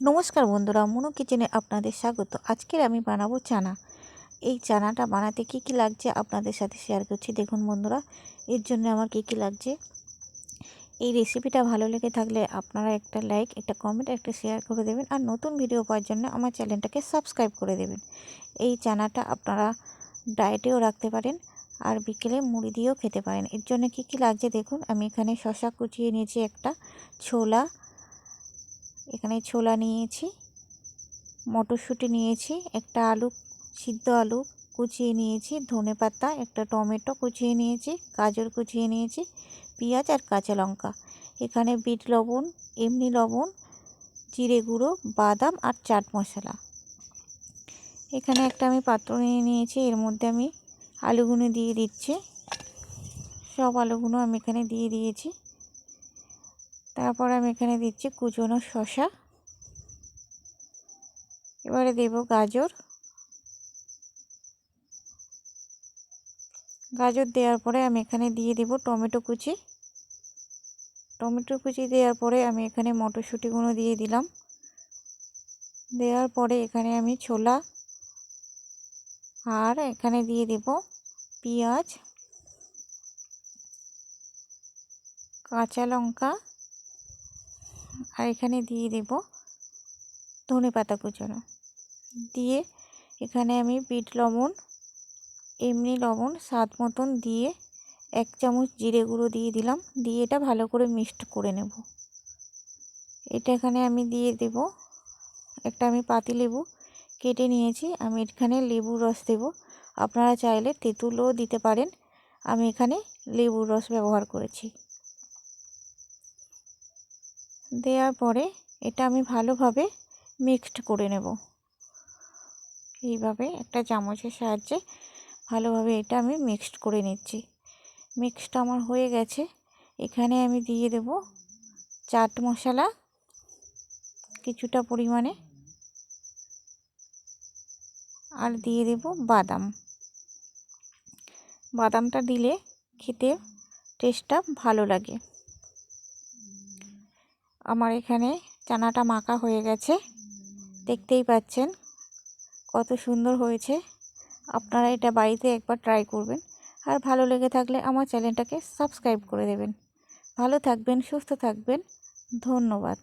নমস্কার বন্ধুরা, মনু কিচেনে আপনাদের স্বাগত। আজকের আমি বানাবো চানা। এই চানাটা বানাতে কি কি লাগছে আপনাদের সাথে শেয়ার করছি। দেখুন বন্ধুরা, এর জন্য আমার কি কি লাগছে। এই রেসিপিটা ভালো লেগে থাকলে আপনারা একটা লাইক একটা কমেন্ট একটা শেয়ার করে দেবেন আর নতুন ভিডিও পাওয়ার জন্য আমার চ্যানেলটাকে সাবস্ক্রাইব করে দেবেন। এই চানাটা আপনারা ডায়েটেও রাখতে পারেন আর বিকেলে মুড়ি দিয়েও খেতে পারেন। এর জন্য কি কি লাগছে দেখুন, আমি এখানে শশা কুচিয়ে নিয়েছি একটা ছোলা এখানে ছোলা নিয়েছি, মটরশুঁটি নিয়েছি, একটা আলু, সিদ্ধ আলু কুচিয়ে নিয়েছি, ধনে পাতা, একটা টমেটো কুচিয়ে নিয়েছি, গাজর কুচিয়ে নিয়েছি, পেঁয়াজ আর কাঁচা লঙ্কা। এখানে বিট লবণ, এমনি লবণ, জিরে গুঁড়ো, বাদাম আর চাট মশলা। এখানে একটা আমি পাত্র নিয়ে নিয়েছি, এর মধ্যে আমি আলুগুলো দিয়ে দিচ্ছি। সব আলুগুলো আমি এখানে দিয়ে দিয়েছি। তারপর আমি এখানে দিচ্ছি কুচনো শশা এবারে দেব গাজর। গাজর দেওয়ার পরে আমি এখানে দিয়ে দেব টমেটো কুচি। টমেটো কুচি দেওয়ার পরে আমি এখানে মটরশুঁটিগুলো দিয়ে দিলাম। দেওয়ার পরে এখানে আমি ছোলা। আর এখানে দিয়ে দেব পেঁয়াজ। কাঁচা লঙ্কা। আর এখানে দিয়ে দেব ধনে পাতা কুচানো। দিয়ে এখানে আমি বিট লবণ, এমনি লবণ, স্বাদ মতন দিয়ে এক চামচ জিরে গুঁড়ো দিয়ে দিলাম। দিয়ে এটা ভালো করে মিক্সড করে নেব। এটা এখানে আমি দিয়ে দেব। একটা আমি পাতি লেবু কেটে নিয়েছি। আমি এখানে লেবুর রস দেব। আপনারা চাইলে তেঁতুলও দিতে পারেন। আমি এখানে লেবুর রস ব্যবহার করেছি। দেওয়ার পরে এটা আমি ভালোভাবে মিক্সড করে নেব। এইভাবে একটা চামচের সাহায্যে ভালোভাবে এটা আমি মিক্সড করে নিচ্ছি। মিক্সড আমার হয়ে গেছে। এখানে আমি দিয়ে দেব চাট মশলা কিছুটা পরিমাণে। আর দিয়ে দেব বাদাম। বাদামটা দিলে খেতে টেস্টটা ভালো লাগে। আমার এখানে চানাটা মাখা হয়ে গেছে। দেখতেই পাচ্ছেন কত সুন্দর হয়েছে। আপনারা এটা বাড়িতে একবার ট্রাই করবেন। আর ভালো লেগে থাকলে আমার চ্যানেলটাকে সাবস্ক্রাইব করে দেবেন। ভালো থাকবেন, সুস্থ থাকবেন। ধন্যবাদ।